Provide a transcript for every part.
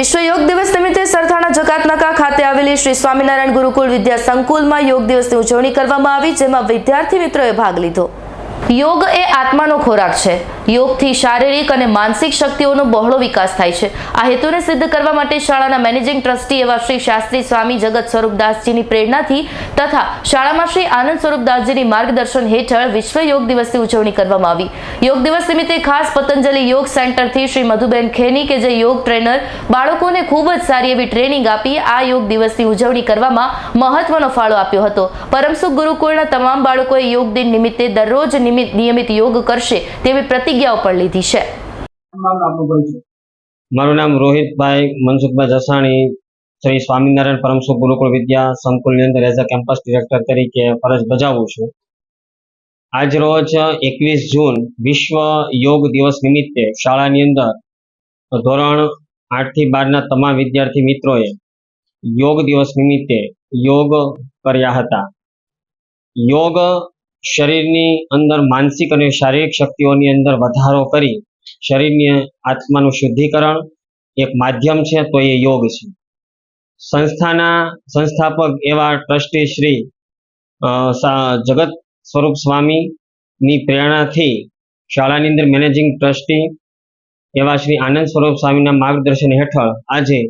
વિશ્વ યોગ દિવસ નિમિત્તે સરથાણા જકાતનાકા ખાતે આવેલી શ્રી સ્વામિનારાયણ ગુરુકુળ વિદ્યા સંકુલમાં યોગ દિવસની ઉજવણી કરવામાં આવી, જેમાં વિદ્યાર્થી મિત્રોએ ભાગ લીધો. યોગ એ આત્માનો ખોરાક છે. યોગથી શારીરિક અને માનસિક શક્તિઓનો બહોળો વિકાસ થાય છે. આ હેતુને સિદ્ધ કરવા માટે શાળાના મેનેજિંગ ટ્રસ્ટી એવા શ્રી શાસ્ત્રી સ્વામી જગત સ્વરૂપદાસજીની પ્રેરણાથી તથા શાળામાં શ્રી આનંદ સ્વરૂપદાસજીની માર્ગદર્શન હેઠળ વિશ્વ યોગ દિવસની ઉજવણી કરવામાં આવી. યોગ દિવસ નિમિત્તે ખાસ પતંજલિ યોગ સેન્ટરથી શ્રી મધુબેન ખેની કે જે યોગ ટ્રેનર, બાળકોને ખૂબ જ સારી એવી ટ્રેનિંગ આપી આ યોગ દિવસની ઉજવણી કરવામાં મહત્વનો ફાળો આપ્યો હતો. પરમસુખ ગુરુકુળના તમામ બાળકોએ યોગ દિન નિમિત્તે દરરોજ નિયમિત યોગ કરશે તેવી પ્રતિજ્ઞાઓ પણ લીધી છે. મારું નામ રોહિતભાઈ મનસુખભાઈ જસાણી શ્રી સ્વામિનારાયણ પરમસુખ ગુરુકુળ વિદ્યા સંકુલની અંદર એઝ અ કેમ્પસ ડિરેક્ટર તરીકે ફરજ બજાવું છું. આજ રોજ એકવીસ જૂન વિશ્વ યોગ દિવસ નિમિત્તે શાળાની અંદર ધોરણ આઠથી બારના તમામ વિદ્યાર્થી મિત્રોએ યોગ દિવસ નિમિત્તે યોગ કર્યા હતા. યોગ શરીરની અંદર માનસિક અને શારીરિક શક્તિઓની અંદર વધારો કરી શરીરની આત્માનું શુદ્ધિકરણ એક માધ્યમ છે, તો એ યોગ છે. સંસ્થાના સંસ્થાપક એવા ટ્રસ્ટી શ્રી જગત સ્વરૂપ સ્વામીની પ્રેરણાથી શાળાની અંદર મેનેજિંગ ટ્રસ્ટી એવા શ્રી આનંદ સ્વરૂપ સ્વામીના માર્ગદર્શન હેઠળ આજે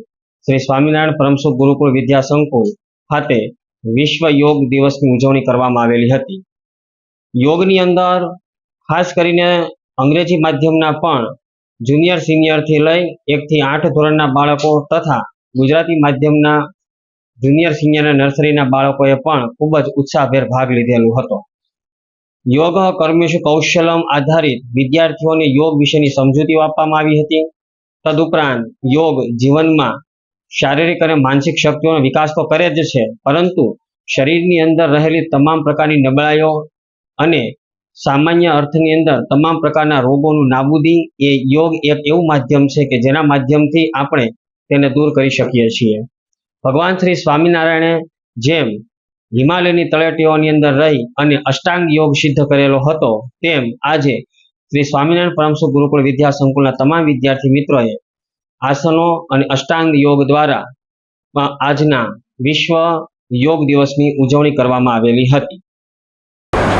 શ્રી સ્વામિનારાયણ પરમસુખ ગુરુકુળ વિદ્યા સંકુલ ખાતે વિશ્વ યોગ દિવસની ઉજવણી કરવામાં આવેલી હતી. યોગની અંદર ખાસ કરીને અંગ્રેજી માધ્યમના પણ જુનિયર સિનિયરથી લઈ એકથી આઠ ધોરણના બાળકો તથા ગુજરાતી માધ્યમના જુનિયર સિનિયર નર્સરીના બાળકોએ પણ ખૂબ જ ઉત્સાહભેર ભાગ લીધેલો હતો. યોગ કર્મેશુ કૌશલમ આધારિત વિદ્યાર્થીઓને યોગ વિશેની સમજૂતીઓ આપવામાં આવી હતી. તદુપરાંત યોગ જીવનમાં શારીરિક અને માનસિક શક્તિઓનો વિકાસ તો કરે જ છે, પરંતુ શરીરની અંદર રહેલી તમામ પ્રકારની નબળાઈઓ અને સામાન્ય અર્થની અંદર તમામ પ્રકારના રોગોનું નાબૂદી એ યોગ એક એવું માધ્યમ છે કે જેના માધ્યમથી આપણે તેને દૂર કરી શકીએ છીએ. ભગવાન શ્રી સ્વામિનારાયણે જેમ હિમાલયની તળેટીઓની અંદર રહી અને અષ્ટાંગ યોગ સિદ્ધ કરેલો હતો, તેમ આજે શ્રી સ્વામિનારાયણ પરમસુ ગુરુકુળ વિદ્યા સંકુલના તમામ વિદ્યાર્થી મિત્રોએ આસનો અને અષ્ટાંગ યોગ દ્વારા આજના વિશ્વ યોગ દિવસની ઉજવણી કરવામાં આવેલી હતી.